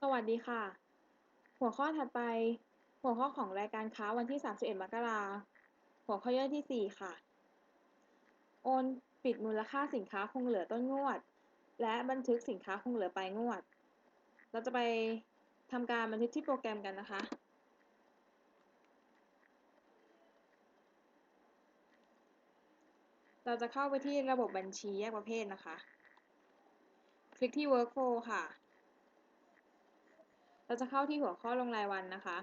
สวัสดีค่ะ หัวข้อถัดไป หัวข้อของรายการค้าวันที่ 31 มกราคมหัวข้อย่อยที่ 4 ค่ะ โอนปิดมูลค่าสินค้าคงเหลือต้นงวด และบันทึกสินค้าคงเหลือปลายงวด เราจะไปทำการบันทึกที่โปรแกรมกันนะคะ เราจะเข้าไปที่ระบบบัญชีแยกประเภทนะคะ คลิกที่ workflow ค่ะ เราจะเข้าที่หัวข้อลงรายวันนะคะ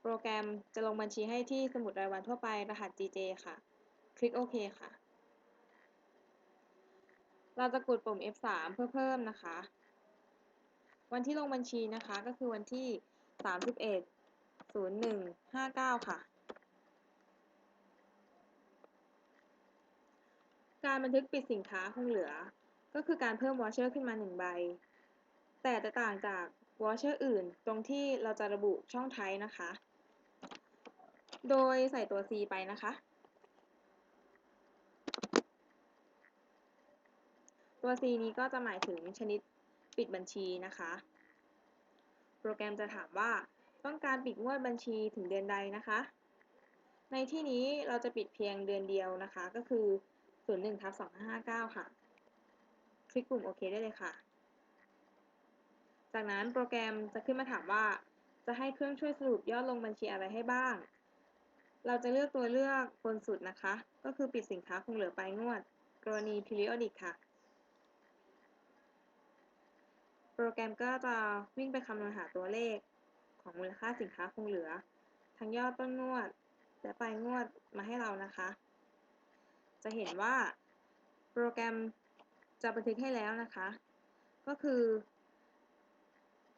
โปรแกรมจะลงบัญชีให้ที่สมุดรายวันทั่วไปรหัส GJ ค่ะ คลิกโอเคค่ะ เราจะกดปุ่ม F3 เพื่อเพิ่มนะคะ วันที่ลงบัญชีนะคะก็คือวันที่ 31 01 59 ค่ะการบันทึกปิดสินค้าคงเหลือ ก็คือการเพิ่มวอเชอร์ขึ้นมา 1 ใบ แต่จะต่างจาก วอเชอร์อื่น ตรงที่เราจะระบุช่องไทป์นะคะ โดยใส่ตัว C ไปนะคะ ตัว C นี้ก็จะหมายถึงชนิดปิดบัญชีนะคะ โปรแกรมจะถามว่าต้องการปิดงวดบัญชีถึงเดือนใดนะคะ ในที่นี้เราจะปิดเพียงเดือนเดียวนะคะ ก็คือ 01ทับ2559 ค่ะ คลิกปุ่มโอเคได้เลยค่ะ จากนั้นโปรแกรมจะขึ้นมาถามว่า จะให้เครื่องช่วยสรุปยอดลงบัญชีอะไรให้บ้าง เราจะเลือกตัวเลือกบนสุดนะคะ ก็คือปิดสินค้าคงเหลือปลายงวด กรณี periodic ค่ะ โปรแกรมก็จะวิ่งไปคำนวณหาตัวเลข ของมูลค่าสินค้าคงเหลือ ทั้งยอดต้นงวด และปลายงวดมาให้เรานะคะ จะเห็นว่า โปรแกรมจะบันทึกให้แล้วนะคะ ก็คือ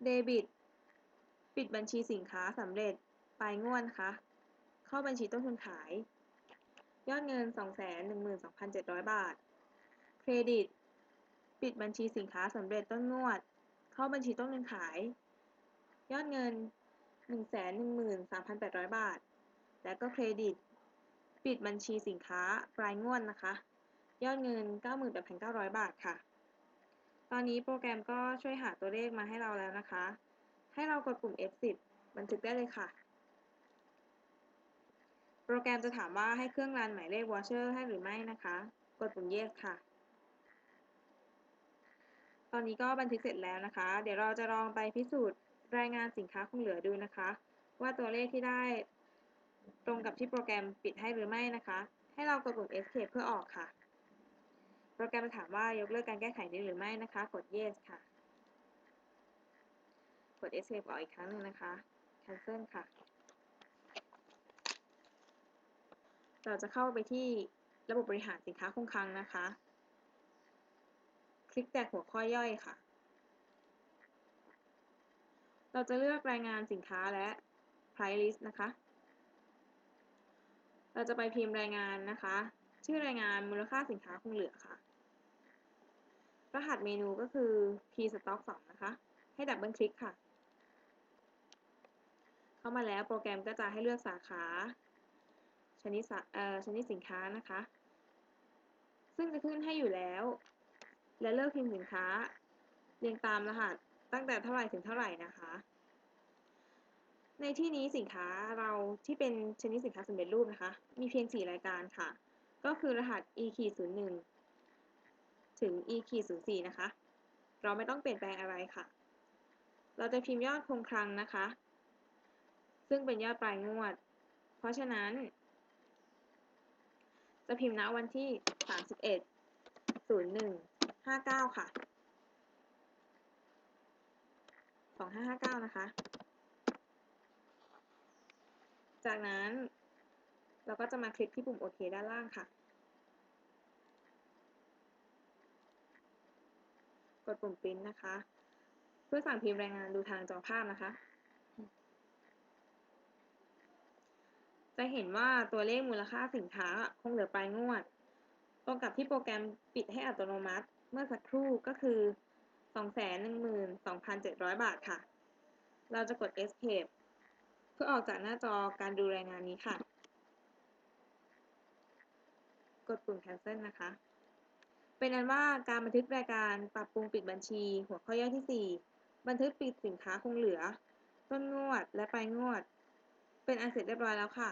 เดบิต ปิดบัญชีสินค้าสำเร็จ ปลายงวดนะคะ เข้าบัญชีต้นทุนขาย ยอดเงิน 212,700 บาท เครดิต ปิดบัญชีสินค้าสำเร็จต้นงวด เข้าบัญชีต้นทุนขาย ยอดเงิน 113,800 บาท และก็เครดิต ปิดบัญชีสินค้าปลายงวดนะคะ ยอดเงิน 98,900 บาทค่ะ ตอนนี้โปรแกรมก็ช่วยหาตัวเลขมาให้เราแล้วนะคะ ให้เรากดปุ่ม F10 บันทึกได้เลยค่ะ โปรแกรมจะถามว่าให้เครื่องรันหมายเลขวอเชอร์ให้หรือไม่นะคะ กดปุ่ม Yes ค่ะ ตอนนี้ก็บันทึกเสร็จแล้วนะคะ เดี๋ยวเราจะลองไปพิสูจน์รายงานสินค้าคงเหลือดูนะคะ ว่าตัวเลขที่ได้ตรงกับที่โปรแกรมปิดให้หรือไม่นะคะ ให้เรากดปุ่ม Escape เพื่อออกค่ะ โปรแกรมจะถามว่ายกเลิกการแก้ไขนี้หรือไม่นะคะ กด Yes ค่ะ กด Escape ออกอีกครั้งหนึ่งนะคะ Cancel ค่ะ เราจะเข้าไปที่ระบบบริหารสินค้าคงคลังนะคะ คลิกแตกหัวข้อย่อยค่ะ เราจะเลือกรายงานสินค้าและ price list นะคะ เราจะไปพิมพ์รายงานนะคะ ชื่อรายงานมูลค่าสินค้าคงเหลือค่ะ รหัสเมนูก็คือ p stock 2นะคะ ให้ดับเบิลคลิกค่ะ เข้ามาแล้วโปรแกรมก็จะให้เลือกสาขา ชนิดชนิดสินค้านะคะ ซึ่งจะขึ้นให้อยู่แล้ว และเลือกพิมพ์สินค้า เรียงตามรหัสตั้งแต่เท่าไหร่ถึงเท่าไหร่นะคะในที่นี้สินค้าเราที่เป็นชนิดสินค้าสำเร็จรูปนะคะ มีเพียง 4 รายการค่ะ ก็คือรหัส e 01ถึง e 04นะคะ เราไม่ต้องเปลี่ยนแปลงอะไรค่ะ เราจะพิมพ์ยอดคงคลังนะคะ ซึ่งเป็นยอดปลายงวด เพราะฉะนั้น จะพิมพ์ณวันที่31 01 59ค่ะ2559นะคะ จากนั้นเราก็จะมาคลิกที่ปุ่มโอเคด้านล่างค่ะ กดปุ่มปริ้นนะคะ เพื่อสั่งพิมพ์รายงานดูทางจอภาพนะคะ จะเห็นว่าตัวเลขมูลค่าสินค้าคงเหลือปลายงวด ตรงกับที่โปรแกรมปิดให้อัตโนมัติ เมื่อสักครู่ก็คือ 212,700 บาทค่ะ เราจะกด Escape เพื่อออกจากหน้าจอการดูรายงานนี้ค่ะ กดปุ่ม Cancel นะคะ เป็นนั้นว่าการบันทึกรายการปรับปรุงปิดบัญชี หัวข้อย่อยที่ 4 บันทึกปิดสินค้าคงเหลือ ต้นงวดและปลายงวด เป็นอันเสร็จเรียบร้อยแล้วค่ะ